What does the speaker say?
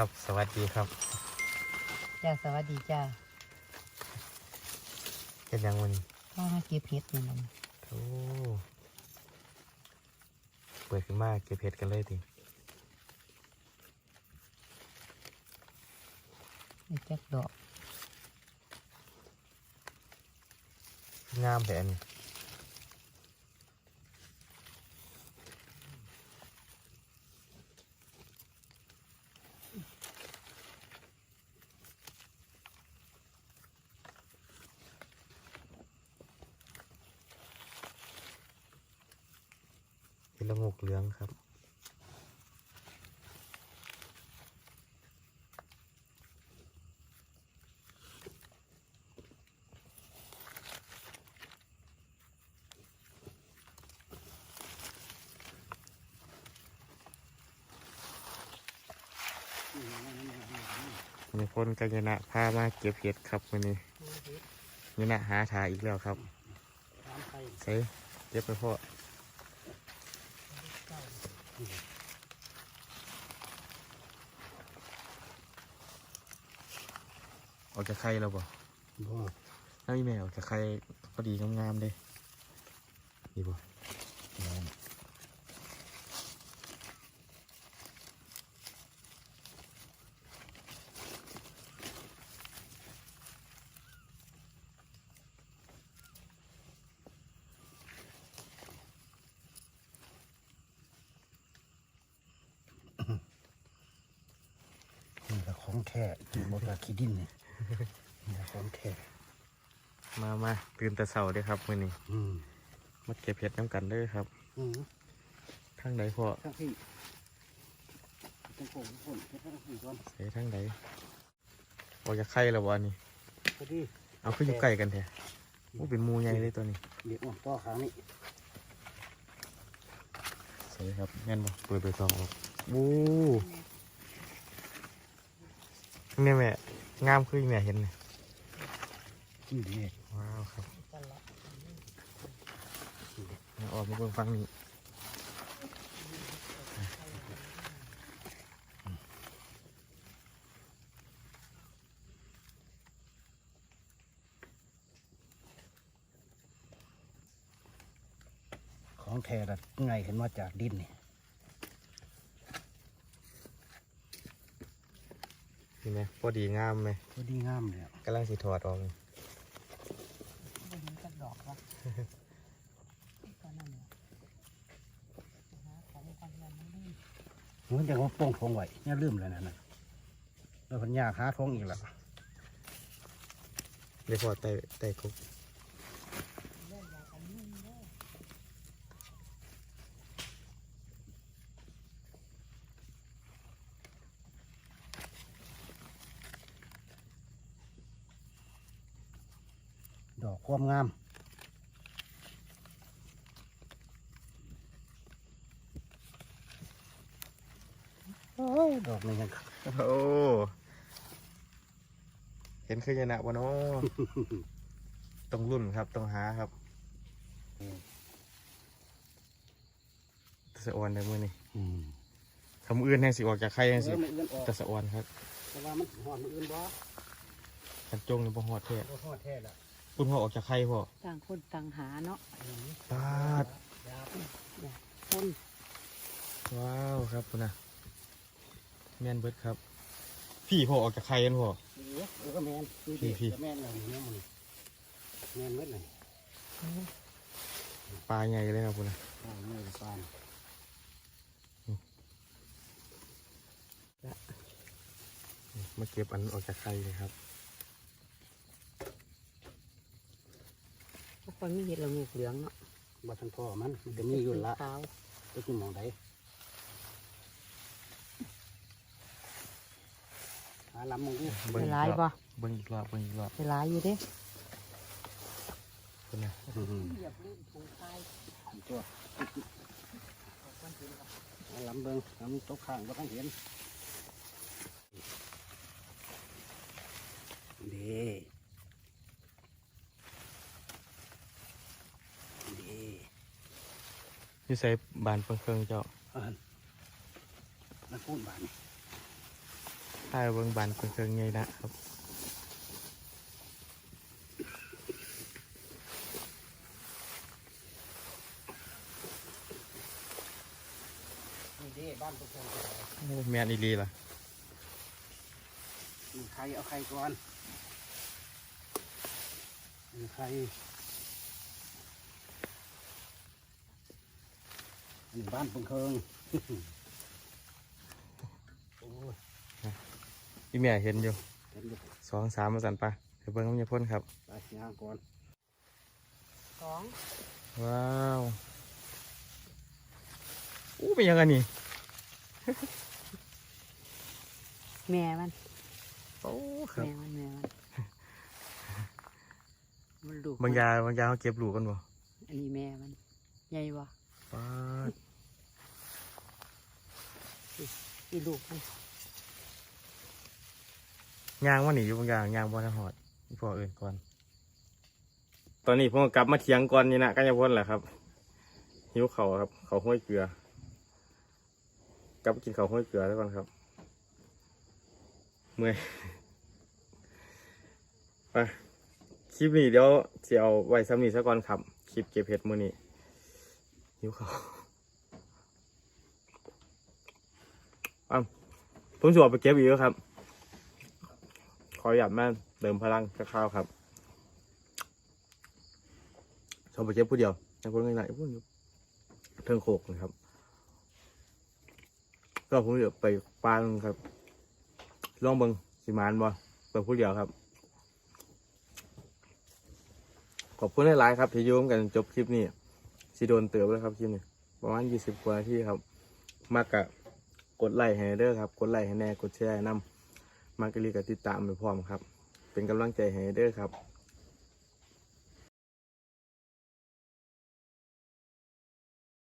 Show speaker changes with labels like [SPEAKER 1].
[SPEAKER 1] ครับ สวัสดีครับ
[SPEAKER 2] จ้าสวัสดีจ้า
[SPEAKER 1] เป็นยังวันนี้
[SPEAKER 2] พ่อมาเก็บเห็ดนี่มัน
[SPEAKER 1] โอ้เปิดขึ้นมาเก็บเห็ดกันเลยที
[SPEAKER 2] นี่จักดอก
[SPEAKER 1] งามแต่อันนี้ เห็ดละงกเหลืองครับ มีคนกัญญนะพามาเก็บเห็ดครับวันนี้ยนะหาทาอีกแล้วครับใส่เก็บไปพ่อ ออกจากไข่แล้วบ่
[SPEAKER 3] บ่
[SPEAKER 1] น้าอีแม่ออกจากไข่พอดีงามๆเลยดีบ่
[SPEAKER 3] ของแท้ที่บ่กล้าขี้ดินนี่นี่ละของแท้
[SPEAKER 1] มามาตื่นแต่เช้าเด้อครับมื้อนี้
[SPEAKER 3] อืม
[SPEAKER 1] มาเก็บเห็ดน้ำกันเด้อครับ
[SPEAKER 3] อืม
[SPEAKER 1] ทางใดพ่อ
[SPEAKER 3] ทั้งที่ทั้งโป่งทั้งฝนเฮ็ดทั้งสี่ก่อน
[SPEAKER 1] ใส่ทางใดออกจากไข่แล้วบ่อันนี้
[SPEAKER 3] พอดี
[SPEAKER 1] เอาขึ้นอยู่ใกล้กันแท้โอ้เป็นหมูใหญ่เลยตัวนี้
[SPEAKER 3] เดี๋ยวอ่อนต่อขางนี้
[SPEAKER 1] ใช่ครับแม่นบ่เปิดไปสองออกโอ้เนี่ยแม่งามคือแม่เห็นเลย
[SPEAKER 3] ที่นี่
[SPEAKER 1] ว้าวครับเอาออกมาเบิ่งฟังนี้
[SPEAKER 3] ของแท้ละไงเห็นมาจากดินนี่
[SPEAKER 1] นี่ไหมพอดีงามไหม
[SPEAKER 3] พอดีงามเลยอะ
[SPEAKER 1] กำลังสิถอดออกเลย
[SPEAKER 2] บ่เห็นจักดอกวะตอนนั้นน่ะหาของก่อนวันนี้
[SPEAKER 3] มันจะว่าโป้งทงไว้อย่าลืมเลยนะน่ะแล้วพันยากหาทงอีกละ
[SPEAKER 1] เดี๋ยวพอไต่ไต่คุก
[SPEAKER 3] ด อกความงามโอ้ยดอกนี้ยัง
[SPEAKER 1] โอ้เห็นคือยันนะวะเนาะต้องรุ่นครับต้องหาครับสะออนได้มื่อนี่
[SPEAKER 3] อืม
[SPEAKER 1] คำอื่นให้สิออกจากไข่ให้สิ
[SPEAKER 3] เออมันเอื้อนออก
[SPEAKER 1] แต่สะออนครับ
[SPEAKER 3] แต่ว่ามันหอดมันอื่นบ่
[SPEAKER 1] กันจงนี่บ่ฮอดแท้
[SPEAKER 3] บ่หอดแท้ละ
[SPEAKER 1] คุณพ่อออกจากไข่พ่อ
[SPEAKER 2] ต่างคนต่างหาเนาะ
[SPEAKER 1] ปาด
[SPEAKER 3] ยา
[SPEAKER 2] คน
[SPEAKER 1] ว้าวครับคุณนะแม่นเบิดครับ พี่พ่อออกจากไข่กันพ่อ
[SPEAKER 3] เออเออก็แมนนี่
[SPEAKER 1] พี่
[SPEAKER 3] ดิ
[SPEAKER 1] พี่
[SPEAKER 3] ก็แมนเลยเนี่ยมันแมนเม็ดเลย
[SPEAKER 1] ปลาใหญ่เลยครับคุณนะ
[SPEAKER 3] อ่าเนื้อปลาน่ะ
[SPEAKER 1] มาเก็บอันออกจากไข่เลยครับ
[SPEAKER 2] พวกคนมีเห็ดละงูเหลืองเนาะ
[SPEAKER 3] บัทันพ่อมันมันจะมีอยู่ละ
[SPEAKER 2] ขาว
[SPEAKER 3] ก็คือหมองใดหาลำมึงดิ
[SPEAKER 1] เบิ่ง
[SPEAKER 2] เว
[SPEAKER 1] อีก
[SPEAKER 2] ลาย
[SPEAKER 1] รอบ
[SPEAKER 2] บ่
[SPEAKER 1] เบิ่งอีกรอบเบิ่งอีกรอบ
[SPEAKER 2] เวลาอยู่เด้
[SPEAKER 1] คุณนะ
[SPEAKER 3] อืม
[SPEAKER 2] เหยียบลื่นถูกตาย
[SPEAKER 3] ตัวหาลำเบิ้งลำตกข้างก็ต้องเห็นเด้เด้
[SPEAKER 1] อยู่ใส่บานเพิ่งเครื่องเจ้า
[SPEAKER 3] อันมันพูดบานนี่
[SPEAKER 1] พาเบิ่งบานเพิ่งๆไงนะครับ
[SPEAKER 3] นี่เด้บ้านตะโกน
[SPEAKER 1] โอ้แม่นอีหลีล่ะ
[SPEAKER 3] มีใครเอาใครก่อนมีใคร นี่บ้านเพิ่งเคิงโอ้ย
[SPEAKER 1] พี่แม่เห็นอยู่
[SPEAKER 3] เห็นอยู่
[SPEAKER 1] สองสามมาสั่นปะไปเบิ่งน้ำยาพ่นครับ
[SPEAKER 3] ไปย่างก่อน
[SPEAKER 2] สอง
[SPEAKER 1] ว้าวอู้เป็นยังไงนี่
[SPEAKER 2] แม่มัน
[SPEAKER 1] โอ้ครับ
[SPEAKER 2] แม่มันแม่มันมันลูก
[SPEAKER 1] บางยาบางยาเขาเก็บลูกกันบ่
[SPEAKER 2] อันนี้แม่มันใหญ่บ่
[SPEAKER 1] ป๊าด
[SPEAKER 2] อีลูกมัน
[SPEAKER 1] ยางว่าหนีอยู่บางยางยางบ่ทันหอดอีพ่อเอื่นก่อน ตอนนี้ผมก็กลับมาเถียงก่อนนี่นะก็จะพ่นแหละครับ หิวเขาวครับ เขาวห้วยเกลือ กลับไปกินเขาวห้วยเกลือแล้วก่อนครับ เมื่อยไปคลิปนี้เดี๋ยวจะเอาไว้ซ้ำนี้ซะก่อนครับ คลิปเก็บเห็ดมือนี้หิวเขา อ้าวผมจะออกไปเก็บอีกแล้วครับ ขอหยัดแม่เติมพลังข้าวครับชอบไปเก็บผู้เดียวแต่คนง่ายๆพวกนี้เทิงโขกนะครับ ก็ผมจะไปปลาลงครับลองเบิงสิมานบ่เปิดผู้เดียวครับ ขอบคุณหลายๆครับที่ยุ่ร่วมกันจบคลิปนี้สิโดนเติบแล้วครับคลิปนี้ประมาณยี่สิบกว่านาที่ครับ มากกะ กดไลค์ให้เด้อครับ กดไลค์ให้แน่ กดแชร์ให้นำมากรีกับติดตามไปพร้อมครับ เป็นกำลังใจให้เด้อครับ